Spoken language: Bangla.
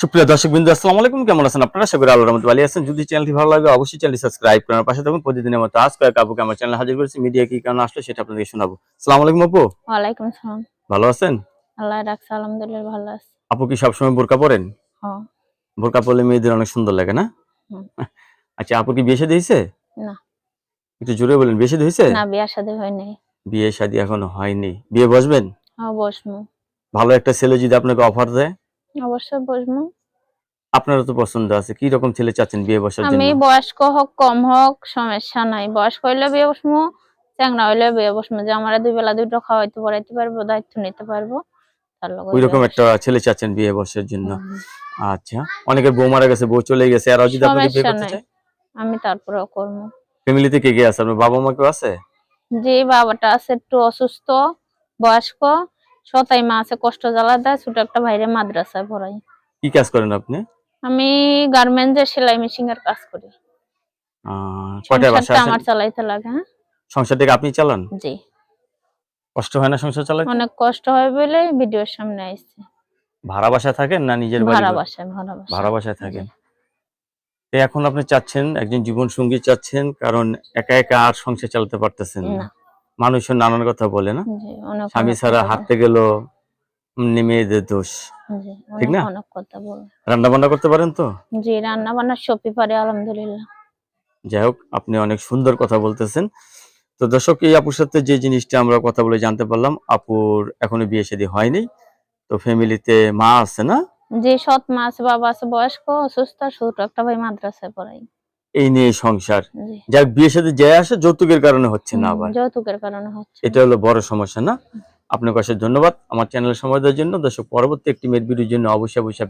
সুপ্রিয় দর্শক বিন্দু আসসালামু আলাইকুম। কেমন আছেন আপনারা? আশা করি আল্লাহর রহমতে ভালো আছেন। যদি চ্যানেলটি ভালো লাগে অবশ্যই চ্যানেলটি সাবস্ক্রাইব করার পাশে থাকুন। প্রতিদিনের মতো আজ কয়েক আপুকে আমার চ্যানেলে হাজির করেছি। মিডিয়া কি কারণে আসলো সেটা আপনাদেরকে শোনাবো। আসসালামু আলাইকুম আপু। ওয়ালাইকুম আসসালাম। ভালো আছেন? আল্লাহ রাখছে আলহামদুলিল্লাহ ভালো আছে। আপু কি সবসময় বোরকা পরেন? হ্যাঁ। বোরকা পরলে মেয়েদের অনেক সুন্দর লাগে না? আচ্ছা আপু কি বিয়ে শাদী হয়েছে? না। একটু জোরে বলেন বিয়ে শাদী হয়েছে? না বিয়ার সাথে হয় নাই বিয়ে শাদী এখনও হয়নি। বিয়ে বসবেন? হ্যাঁ বসমু ভালো একটা ছেলে যদি আপনাকে অফার দেয়? অবশ্যই বসমু আপনারও তো পছন্দ আছে। কি রকম ছেলে চাচ্ছেন বিয়ে বসার জন্য? আমি বয়স্ক হোক কম হোক সমস্যা নাই। বয়স্ক হইলে বিয়ে বসমু চ্যাংরা হইলে বিয়ে বসমু যে আমার দুই বেলা দুটো খাওয়াইতে পড়াইতে পারব দায়িত্ব নিতে পারব তার লগে ওই রকম একটা ছেলে চাচ্ছেন বিয়ে বসার জন্য। আচ্ছা অনেকের বউ মারা গেছে বউ চলে গেছে। আর যদি আপনাকে বিয়ে করতে। চায়? আমি তারপরেও করব। ফ্যামিলিতে কে কে আছে? আপনার বাবা মা কেউ আছে? যে বাবাটা আছে একটু অসুস্থ বয়স্ক সতাই মা আছে কষ্ট জ্বালা দেয় ছোট একটা ভাইরে মাদ্রাসায় পড়াই কি কাজ করেন আপনি? আমি গার্মেন্টসের সেলাই মেশিন এর কাজ করি। সংসারটা আমার চালাইতে লাগে হ্যাঁ? সংসারটাকে আপনি চালান? জি। কষ্ট হয় না সংসার চালাতে? অনেক কষ্ট হয় বলে ভিডিওর সামনে আইছি ভাড়া বাসা থাকেন না নিজের বাড়ি ভাড়া? বাসায় ভাড়া বাসায়। ভাড়া বাসায় থাকেন? তো এখন আপনি চাচ্ছেন একজন জীবন সঙ্গী চাচ্ছেন কারণ একা একা আর সংসার চালাতে পারতেছেন না। মানুষের নানান কথা বলে না? স্বামী ছাড়া হাঁটতে গেল মেয়েদের দোষ। ঠিক না? অনেক কথা বলে। রান্না বান্না করতে পারেন তো? জি রান্না বান্না সবই পারে আলহামদুলিল্লাহ। যাই হোক আপনি অনেক সুন্দর কথা বলতেছেন। তো দর্শক এই আপুর সাথে যে জিনিসটা আমরা কথা বলে জানতে পারলাম আপুর এখনও বিয়ে শাদী হয়নি। তো ফ্যামিলিতে মা আছে না? যে সৎ মা আছে বাবা আছে বয়স্ক অসুস্থ ছোট একটা ভাই মাদ্রাসায় পড়াই। এই নিয়ে সংসার। যার যাক বিয়ে সাথে যে আসে যৌতুকের কারণে হচ্ছে না আবার। যৌতুকের কারণে হচ্ছে এটা হলো বড় সমস্যা না? আপনার কাছে ধন্যবাদ। আমার চ্যানেল সময় দেওয়ার জন্য দর্শক পরবর্তী একটি মেয়ের ভিডিওর জন্য অবশ্যই অবশ্যই